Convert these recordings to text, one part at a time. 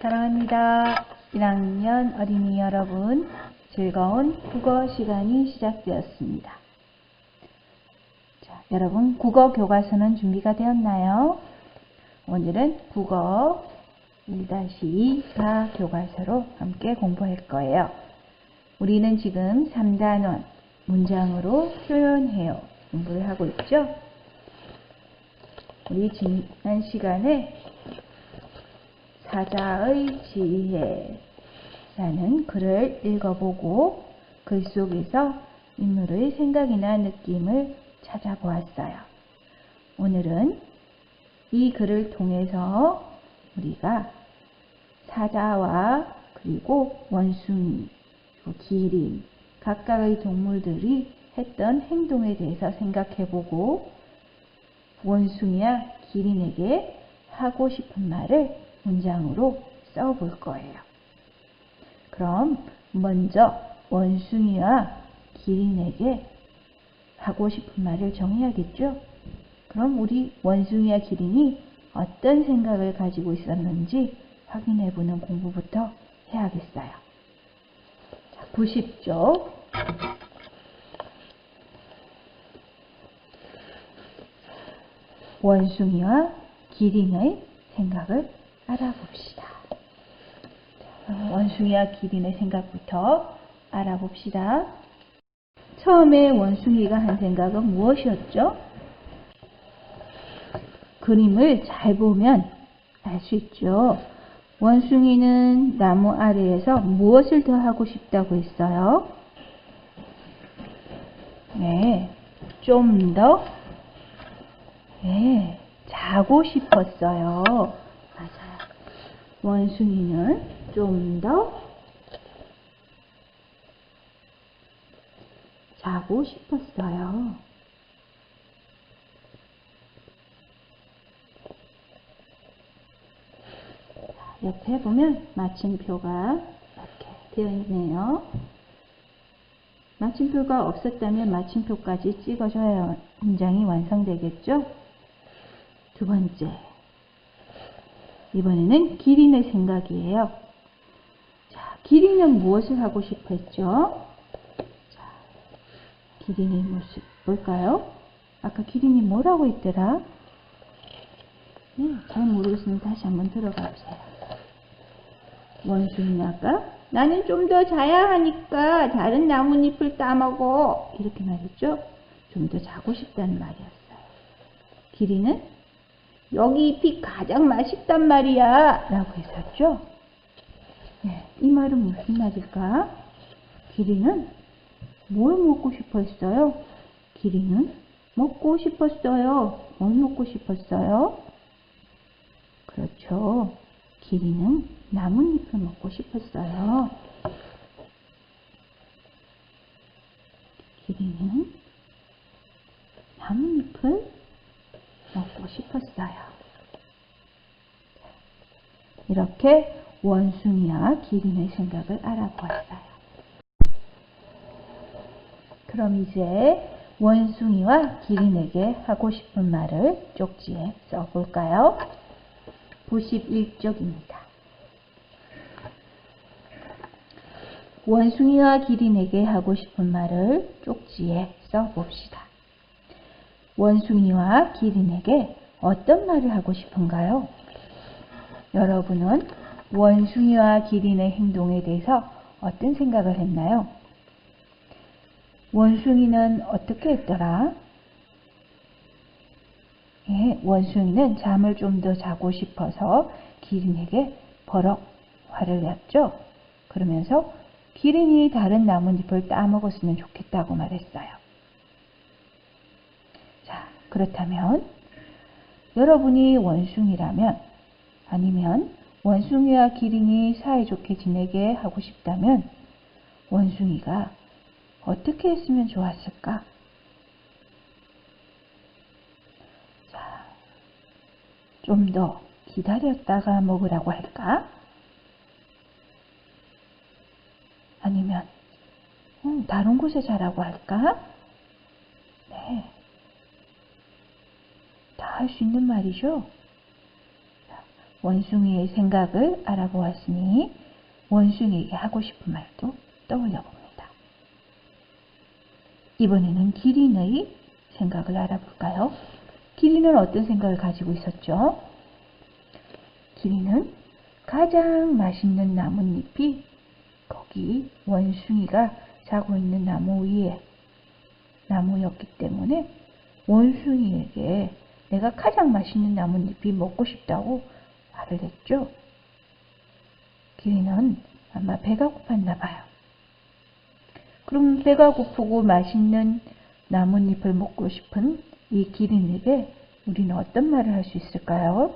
사랑합니다. 1학년 어린이 여러분, 즐거운 국어 시간이 시작되었습니다. 자, 여러분, 국어 교과서는 준비가 되었나요? 오늘은 국어 1-2사 교과서로 함께 공부할 거예요. 우리는 지금 3단원 문장으로 표현해요. 공부를 하고 있죠? 우리 지난 시간에 사자의 지혜라는 글을 읽어보고 글 속에서 인물의 생각이나 느낌을 찾아보았어요. 오늘은 이 글을 통해서 우리가 사자와 그리고 원숭이, 기린, 각각의 동물들이 했던 행동에 대해서 생각해보고 원숭이와 기린에게 하고 싶은 말을 문장으로 써볼 거예요. 그럼 먼저 원숭이와 기린에게 하고 싶은 말을 정해야겠죠? 그럼 우리 원숭이와 기린이 어떤 생각을 가지고 있었는지 확인해 보는 공부부터 해야겠어요. 자, 90쪽. 원숭이와 기린의 생각을 알아봅시다. 원숭이와 기린의 생각부터 알아봅시다. 처음에 원숭이가 한 생각은 무엇이었죠? 그림을 잘 보면 알 수 있죠. 원숭이는 나무 아래에서 무엇을 더 하고 싶다고 했어요? 네, 좀 더, 네, 자고 싶었어요. 원숭이는 좀 더 자고 싶었어요. 옆에 보면 마침표가 이렇게 되어 있네요. 마침표가 없었다면 마침표까지 찍어줘야 문장이 완성되겠죠? 두 번째. 이번에는 기린의 생각이에요. 자, 기린은 무엇을 하고 싶어 했죠? 자, 기린의 모습 볼까요? 아까 기린이 뭐라고 했더라? 네, 잘 모르겠으면 다시 한번 들어가 보세요. 원숭이 아까 나는 좀 더 자야 하니까 다른 나뭇잎을 따먹어 이렇게 말했죠. 좀 더 자고 싶다는 말이었어요. 기린은 여기 잎이 가장 맛있단 말이야 라고 했었죠. 네, 이 말은 무슨 말일까? 기린은 뭘 먹고 싶었어요? 기린은 먹고 싶었어요. 뭘 먹고 싶었어요? 그렇죠. 기린은 나뭇잎을 먹고 싶었어요. 기린은 나뭇잎을 먹고 싶었어요. 이렇게 원숭이와 기린의 생각을 알아보았어요. 그럼 이제 원숭이와 기린에게 하고 싶은 말을 쪽지에 써볼까요? 91쪽입니다. 원숭이와 기린에게 하고 싶은 말을 쪽지에 써봅시다. 원숭이와 기린에게 어떤 말을 하고 싶은가요? 여러분은 원숭이와 기린의 행동에 대해서 어떤 생각을 했나요? 원숭이는 어떻게 했더라? 예, 원숭이는 잠을 좀 더 자고 싶어서 기린에게 버럭 화를 냈죠. 그러면서 기린이 다른 나뭇잎을 따먹었으면 좋겠다고 말했어요. 자, 그렇다면 여러분이 원숭이라면 아니면 원숭이와 기린이 사이좋게 지내게 하고 싶다면 원숭이가 어떻게 했으면 좋았을까? 자, 좀더 기다렸다가 먹으라고 할까? 아니면 음, 다른 곳에 자라고 할까? 네. 다 할 수 있는 말이죠. 원숭이의 생각을 알아보았으니 원숭이에게 하고 싶은 말도 떠올려 봅니다. 이번에는 기린의 생각을 알아볼까요? 기린은 어떤 생각을 가지고 있었죠? 기린은 가장 맛있는 나뭇잎이 거기 원숭이가 자고 있는 나무 위에 나무였기 때문에 원숭이에게 내가 가장 맛있는 나뭇잎이 먹고 싶다고 말을 했죠. 기린은 아마 배가 고팠나 봐요. 그럼 배가 고프고 맛있는 나뭇잎을 먹고 싶은 이 기린에게 우리는 어떤 말을 할 수 있을까요?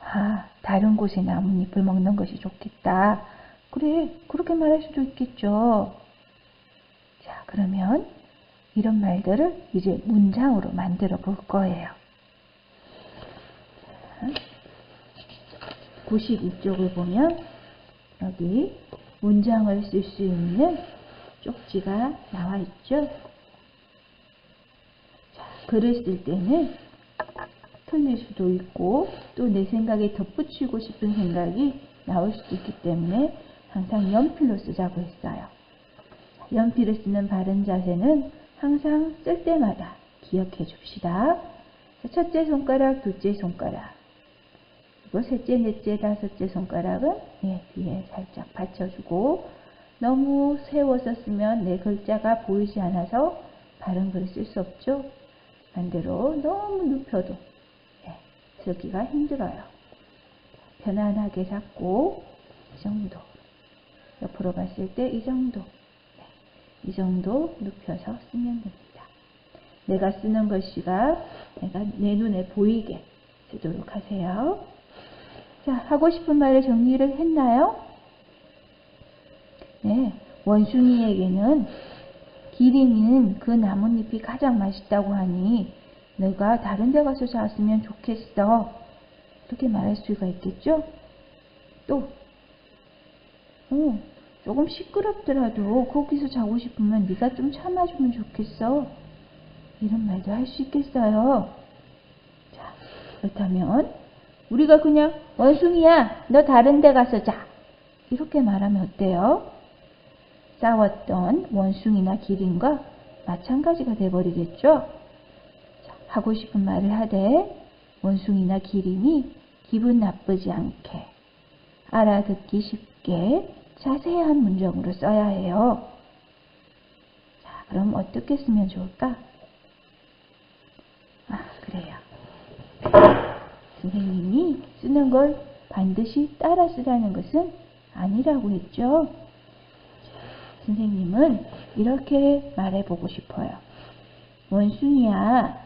아, 다른 곳의 나뭇잎을 먹는 것이 좋겠다. 그래, 그렇게 말할 수도 있겠죠. 자, 그러면 이런 말들을 이제 문장으로 만들어 볼 거예요. 92쪽을 보면 여기 문장을 쓸 수 있는 쪽지가 나와 있죠. 자, 글을 쓸 때는 틀릴 수도 있고 또 내 생각에 덧붙이고 싶은 생각이 나올 수도 있기 때문에 항상 연필로 쓰자고 했어요. 연필을 쓰는 바른 자세는 항상 쓸 때마다 기억해 줍시다. 첫째 손가락, 둘째 손가락, 그리고 셋째, 넷째, 다섯째 손가락은 예, 뒤에 살짝 받쳐주고 너무 세워서 쓰면 내 글자가 보이지 않아서 바른 글을 쓸 수 없죠. 반대로 너무 눕혀도 예, 쓰기가 힘들어요. 편안하게 잡고 이 정도 옆으로 봤을 때 이 정도 네, 이 정도 눕혀서 쓰면 됩니다. 내가 쓰는 글씨가 내가 내 눈에 보이게 쓰도록 하세요. 자, 하고 싶은 말을 정리를 했나요? 네, 원숭이에게는 기린이는 그 나뭇잎이 가장 맛있다고 하니 내가 다른 데 가서 잤으면 좋겠어. 이렇게 말할 수가 있겠죠? 또, 어, 조금 시끄럽더라도 거기서 자고 싶으면 네가 좀 참아주면 좋겠어. 이런 말도 할 수 있겠어요. 자, 그렇다면 우리가 그냥 원숭이야, 너 다른 데 가서 자. 이렇게 말하면 어때요? 싸웠던 원숭이나 기린과 마찬가지가 돼버리겠죠? 자, 하고 싶은 말을 하되 원숭이나 기린이 기분 나쁘지 않게 알아듣기 쉽게 자세한 문장으로 써야 해요. 자, 그럼 어떻게 쓰면 좋을까? 아, 그래요. 선생님이 쓰는 걸 반드시 따라 쓰라는 것은 아니라고 했죠. 선생님은 이렇게 말해보고 싶어요. 원숭이야,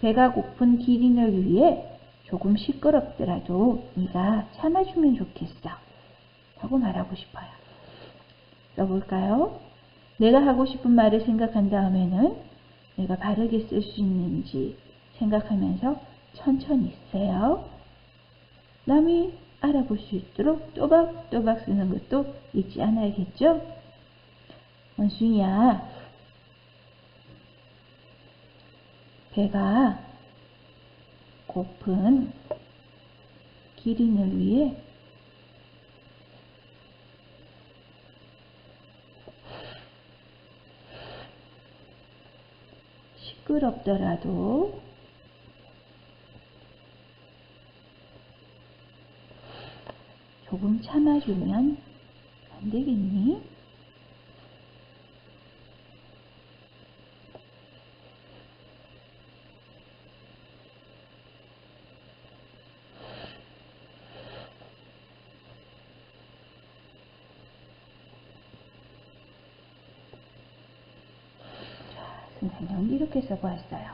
배가 고픈 기린을 위해 조금 시끄럽더라도 네가 참아주면 좋겠어. 하고 말하고 싶어요. 써볼까요? 내가 하고 싶은 말을 생각한 다음에는 내가 바르게 쓸 수 있는지 생각하면서 천천히 쓰세요. 남이 알아볼 수 있도록 또박또박 쓰는 것도 잊지 않아야겠죠? 원숭이야, 배가 고픈 기린을 위해 시끄럽더라도 조금 참아주면 안 되겠니? 이렇게 써보았어요.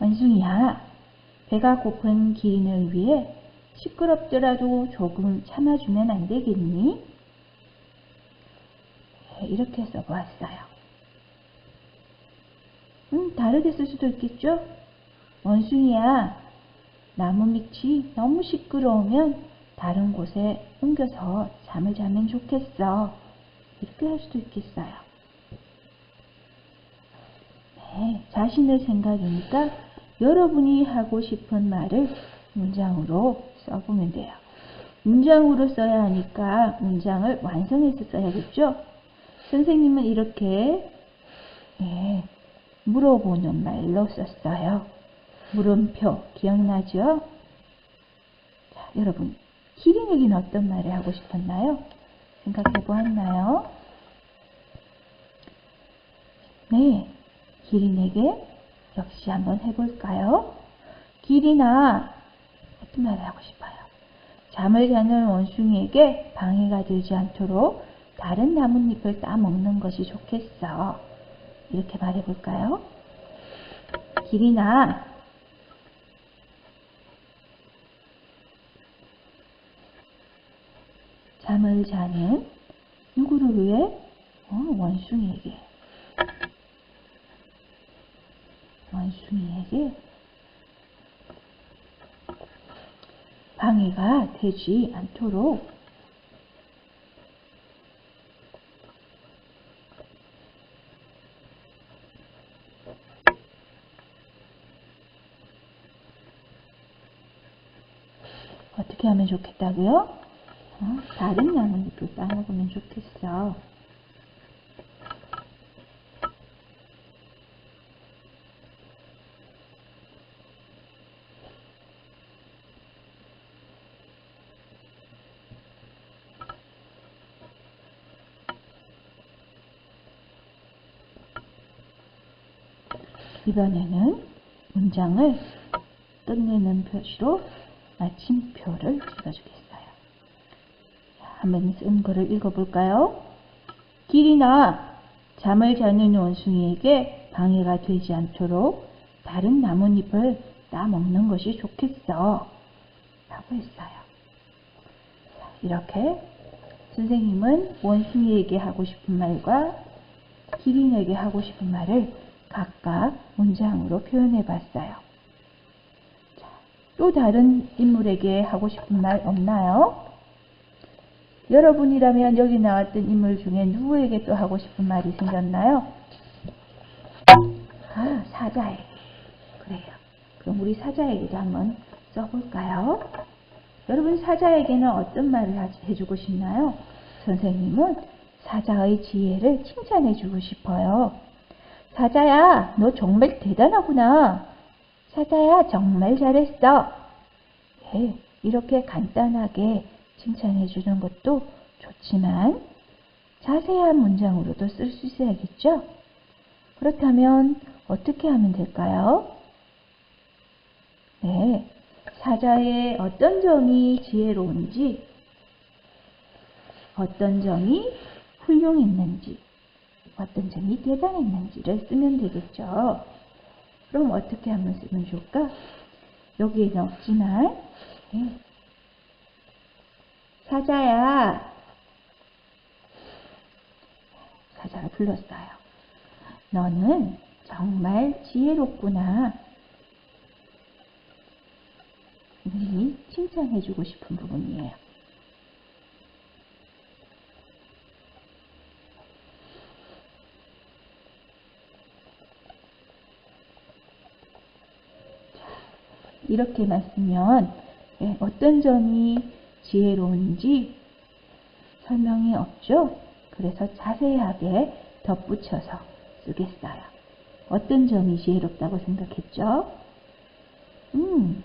원숭이야, 배가 고픈 기린을 위해 시끄럽더라도 조금 참아주면 안 되겠니? 네, 이렇게 써보았어요. 음, 다르게 쓸 수도 있겠죠? 원숭이야, 나무 밑이 너무 시끄러우면 다른 곳에 옮겨서 잠을 자면 좋겠어. 이렇게 할 수도 있겠어요. 네, 자신의 생각이니까 여러분이 하고 싶은 말을 문장으로 써보면 돼요. 문장으로 써야 하니까 문장을 완성해서 써야겠죠? 선생님은 이렇게 네, 물어보는 말로 썼어요. 물음표 기억나죠? 자, 여러분 기린에게는 어떤 말을 하고 싶었나요? 생각해 보았나요? 네, 기린에게 역시 한번 해볼까요? 기린아, 어떤 말을 하고 싶어요? 잠을 자는 원숭이에게 방해가 되지 않도록 다른 나뭇잎을 따먹는 것이 좋겠어. 이렇게 말해볼까요? 기린아, 잠을 자는 누구를 위해? 어, 원숭이에게. 원숭이에게 방해가 되지 않도록 어떻게 하면 좋겠다고요? 어, 다른 나뭇잎을 따먹으면 좋겠어. 이번에는 문장을 끝내는 표시로 마침표를 찍어주겠어요. 한번 쓴 거를 읽어볼까요? 길이나 잠을 자는 원숭이에게 방해가 되지 않도록 다른 나뭇잎을 따먹는 것이 좋겠어. 라고 했어요. 이렇게 선생님은 원숭이에게 하고 싶은 말과 기린에게 하고 싶은 말을 각각 문장으로 표현해 봤어요. 또 다른 인물에게 하고 싶은 말 없나요? 여러분이라면 여기 나왔던 인물 중에 누구에게 또 하고 싶은 말이 생겼나요? 아, 사자에게. 그래요. 그럼 우리 사자에게도 한번 써볼까요? 여러분 사자에게는 어떤 말을 해주고 싶나요? 선생님은 사자의 지혜를 칭찬해주고 싶어요. 사자야, 너 정말 대단하구나. 사자야, 정말 잘했어. 네, 이렇게 간단하게 칭찬해 주는 것도 좋지만 자세한 문장으로도 쓸 수 있어야겠죠? 그렇다면 어떻게 하면 될까요? 네, 사자의 어떤 점이 지혜로운지, 어떤 점이 훌륭했는지, 어떤 점이 대단했는지를 쓰면 되겠죠. 그럼 어떻게 하면 쓰면 좋을까? 여기에는 없지만 네. 사자야 사자를 불렀어요. 너는 정말 지혜롭구나. 이 칭찬해주고 싶은 부분이에요. 이렇게만 쓰면 예, 어떤 점이 지혜로운지 설명이 없죠? 그래서 자세하게 덧붙여서 쓰겠어요. 어떤 점이 지혜롭다고 생각했죠? 음,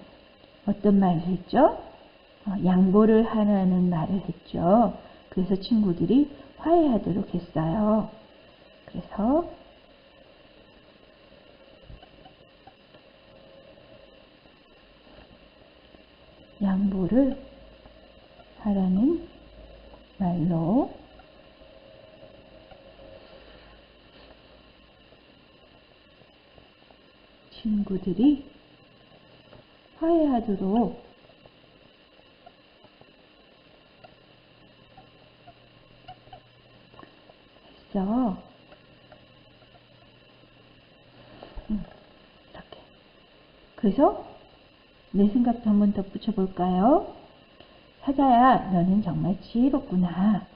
어떤 말을 했죠? 어, 양보를 하라는 말을 했죠. 그래서 친구들이 화해하도록 했어요. 그래서 양보를 하라는 말로 친구들이 화해하도록 했어. 음, 이렇게. 그래서 내 생각도 한번 덧붙여 볼까요? 사자야, 너는 정말 지혜롭구나.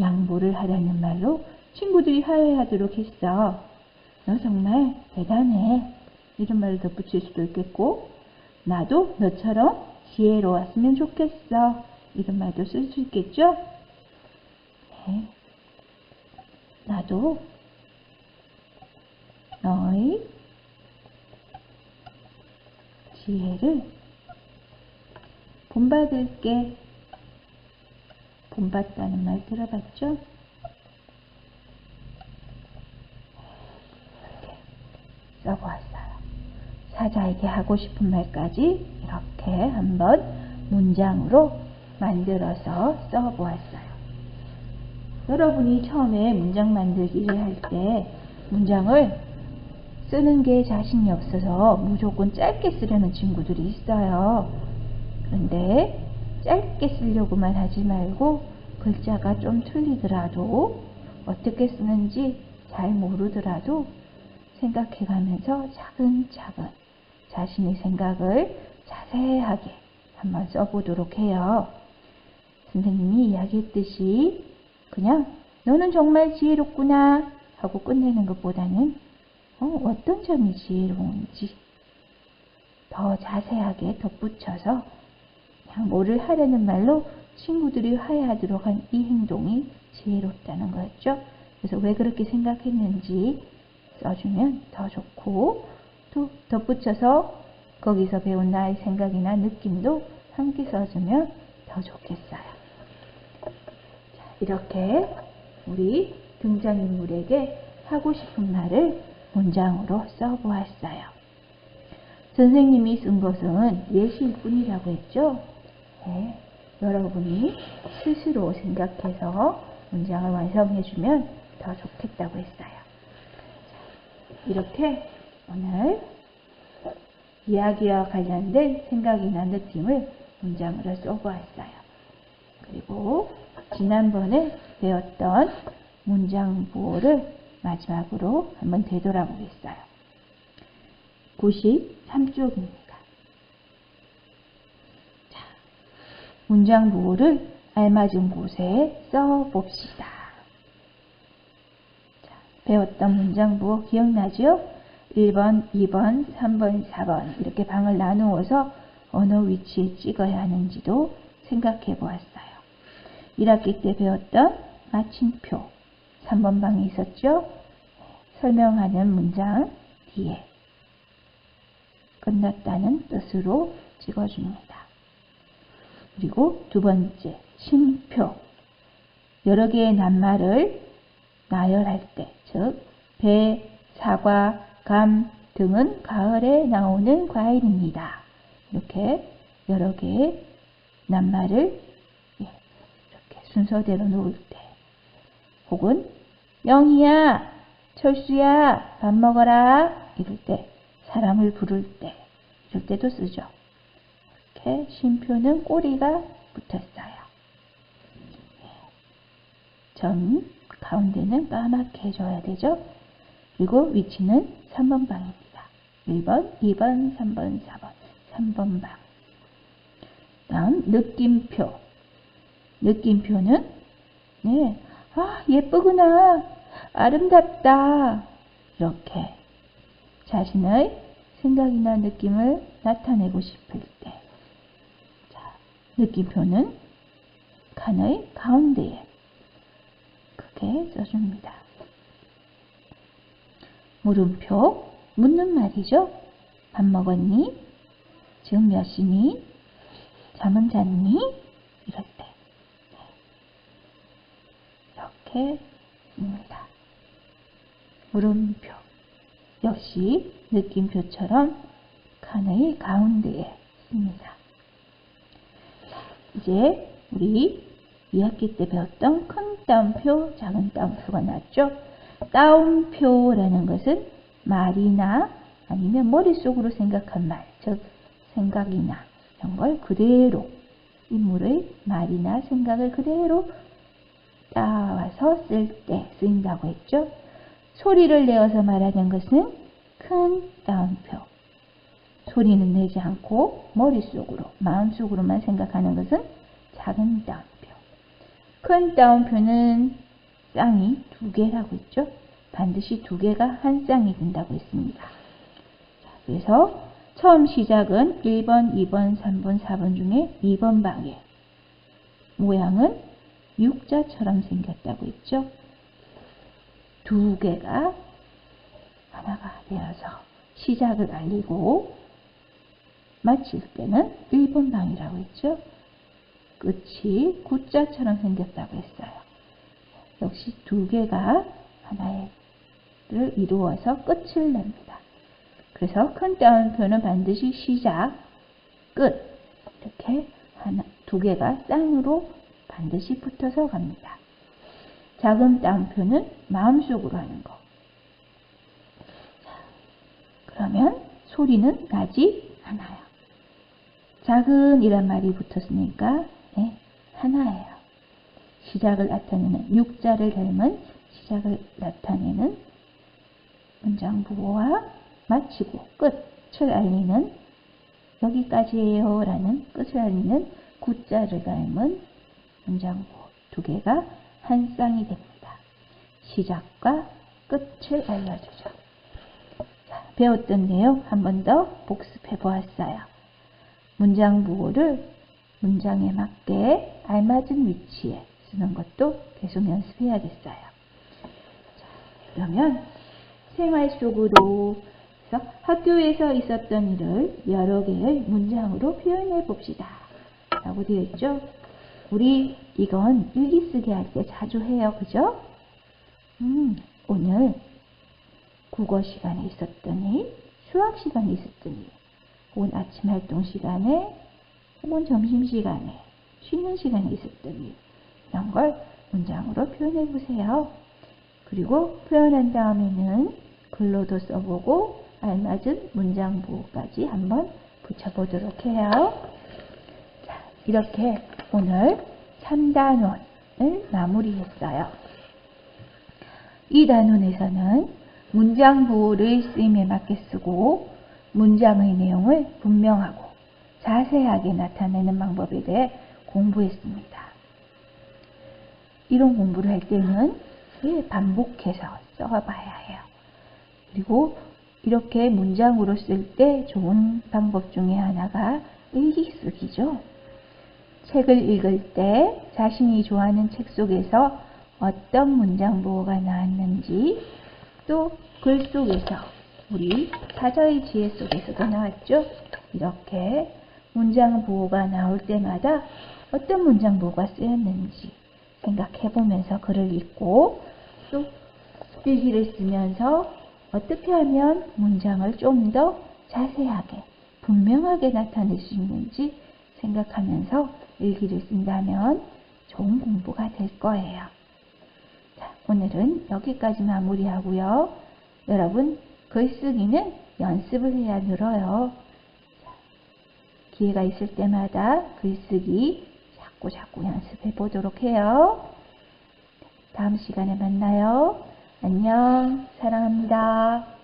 양보를 하라는 말로 친구들이 화해하도록 했어. 너 정말 대단해. 이런 말을 덧붙일 수도 있겠고 나도 너처럼 지혜로웠으면 좋겠어. 이런 말도 쓸 수 있겠죠? 네. 나도 너의 지혜를 본받을 게. 본받다는 말 들어봤죠? 이렇게 써보았어요. 사자에게 하고 싶은 말까지 이렇게 한번 문장으로 만들어서 써보았어요. 여러분이 처음에 문장 만들기를 할 때 문장을 쓰는 게 자신이 없어서 무조건 짧게 쓰려는 친구들이 있어요. 그런데 짧게 쓰려고만 하지 말고 글자가 좀 틀리더라도 어떻게 쓰는지 잘 모르더라도 생각해 가면서 차근차근 자신의 생각을 자세하게 한번 써보도록 해요. 선생님이 이야기했듯이 그냥 너는 정말 지혜롭구나 하고 끝내는 것보다는 어, 떤 점이 지혜로운지 더 자세하게 덧붙여서 뭐를 하려는 말로 친구들이 화해하도록 한 이 행동이 지혜롭다는 거였죠. 그래서 왜 그렇게 생각했는지 써주면 더 좋고 또 덧붙여서 거기서 배운 나의 생각이나 느낌도 함께 써주면 더 좋겠어요. 자, 이렇게 우리 등장인물에게 하고 싶은 말을 문장으로 써보았어요. 선생님이 쓴 것은 예시일 뿐이라고 했죠? 네, 여러분이 스스로 생각해서 문장을 완성해주면 더 좋겠다고 했어요. 이렇게 오늘 이야기와 관련된 생각이나 느낌을 문장으로 써보았어요. 그리고 지난번에 배웠던 문장 부호를 마지막으로 한번 되돌아보겠어요. 93쪽입니다. 자, 문장 부호를 알맞은 곳에 써봅시다. 자, 배웠던 문장 부호 기억나죠? 1번, 2번, 3번, 4번 이렇게 방을 나누어서 어느 위치에 찍어야 하는지도 생각해 보았어요. 1학기 때 배웠던 마침표 3번 방에 있었죠? 설명하는 문장 뒤에 끝났다는 뜻으로 찍어줍니다. 그리고 두 번째, 심표. 여러 개의 낱말을 나열할 때, 즉, 배, 사과, 감 등은 가을에 나오는 과일입니다. 이렇게 여러 개의 낱말을 예, 이렇게 순서대로 놓을 때, 혹은 영희야, 철수야, 밥 먹어라 이럴 때, 사람을 부를 때 이럴 때도 쓰죠. 이렇게 쉼표는 꼬리가 붙었어요. 점 가운데는 까맣게 해줘야 되죠. 그리고 위치는 3번 방입니다. 1번, 2번, 3번, 4번, 3번 방. 다음 느낌표. 느낌표는 네, 아 예쁘구나, 아름답다 이렇게 자신의 생각이나 느낌을 나타내고 싶을 때 자, 느낌표는 칸의 가운데에 크게 써줍니다. 물음표, 묻는 말이죠. 밥 먹었니? 지금 몇 시니? 잠은 잤니? 이럴 때 이렇게 씁니다. 물음표 역시 느낌표처럼 칸의 가운데에 씁니다. 이제 우리 2학기 때 배웠던 큰 따옴표, 작은 따옴표가 나왔죠. 따옴표라는 것은 말이나 아니면 머릿속으로 생각한 말, 즉 생각이나 이런 걸 그대로 인물의 말이나 생각을 그대로 따와서 쓸 때 쓰인다고 했죠. 소리를 내어서 말하는 것은 큰 따옴표. 소리는 내지 않고 머릿속으로, 마음속으로만 생각하는 것은 작은 따옴표. 큰 따옴표는 쌍이 두 개라고 했죠. 반드시 두 개가 한 쌍이 된다고 했습니다. 그래서 처음 시작은 1번, 2번, 3번, 4번 중에 2번 방에 모양은 육자처럼 생겼다고 했죠. 두 개가 하나가 되어서 시작을 알리고 마칠 때는 1번 방이라고 했죠. 끝이 구자처럼 생겼다고 했어요. 역시 두 개가 하나를 이루어서 끝을 냅니다. 그래서 큰 따옴표는 반드시 시작, 끝 이렇게 하나, 두 개가 쌍으로 반드시 붙어서 갑니다. 작은 따옴표는 마음속으로 하는 거. 자, 그러면 소리는 나지 않아요. 작은 이란 말이 붙었으니까 네, 하나예요. 시작을 나타내는 육자를 닮은 시작을 나타내는 문장 부호와 마치고 끝을 알리는 여기까지예요 라는 끝을 알리는 구자를 닮은 문장 부호 두 개가 한 쌍이 됩니다. 시작과 끝을 알려주죠. 자, 배웠던 내용 한 번 더 복습해 보았어요. 문장 부호를 문장에 맞게 알맞은 위치에 쓰는 것도 계속 연습해야겠어요. 자, 그러면 생활 속으로 학교에서 있었던 일을 여러 개의 문장으로 표현해 봅시다. 라고 되어 있죠. 우리 이건 일기 쓰기 할 때 자주 해요. 그죠? 음, 오늘 국어 시간에 있었던 일, 수학 시간에 있었던 일, 혹은 아침 활동 시간에, 혹은 점심 시간에, 쉬는 시간에 있었던 일, 이런 걸 문장으로 표현해 보세요. 그리고 표현한 다음에는 글로도 써보고 알맞은 문장 부호까지 한번 붙여보도록 해요. 자, 이렇게 오늘 3단원을 마무리했어요. 이 단원에서는 문장 부호를 쓰임에 맞게 쓰고 문장의 내용을 분명하고 자세하게 나타내는 방법에 대해 공부했습니다. 이런 공부를 할 때는 반복해서 써봐야 해요. 그리고 이렇게 문장으로 쓸 때 좋은 방법 중에 하나가 일기 쓰기죠. 책을 읽을 때 자신이 좋아하는 책 속에서 어떤 문장 보호가 나왔는지 또 글 속에서 우리 사자의 지혜 속에서도 나왔죠. 이렇게 문장 보호가 나올 때마다 어떤 문장 보호가 쓰였는지 생각해 보면서 글을 읽고 또 일기를 쓰면서 어떻게 하면 문장을 좀 더 자세하게 분명하게 나타낼 수 있는지 생각하면서 일기를 쓴다면 좋은 공부가 될 거예요. 자, 오늘은 여기까지 마무리하고요. 여러분 글쓰기는 연습을 해야 늘어요. 자, 기회가 있을 때마다 글쓰기 자꾸 자꾸 연습해 보도록 해요. 다음 시간에 만나요. 안녕. 사랑합니다.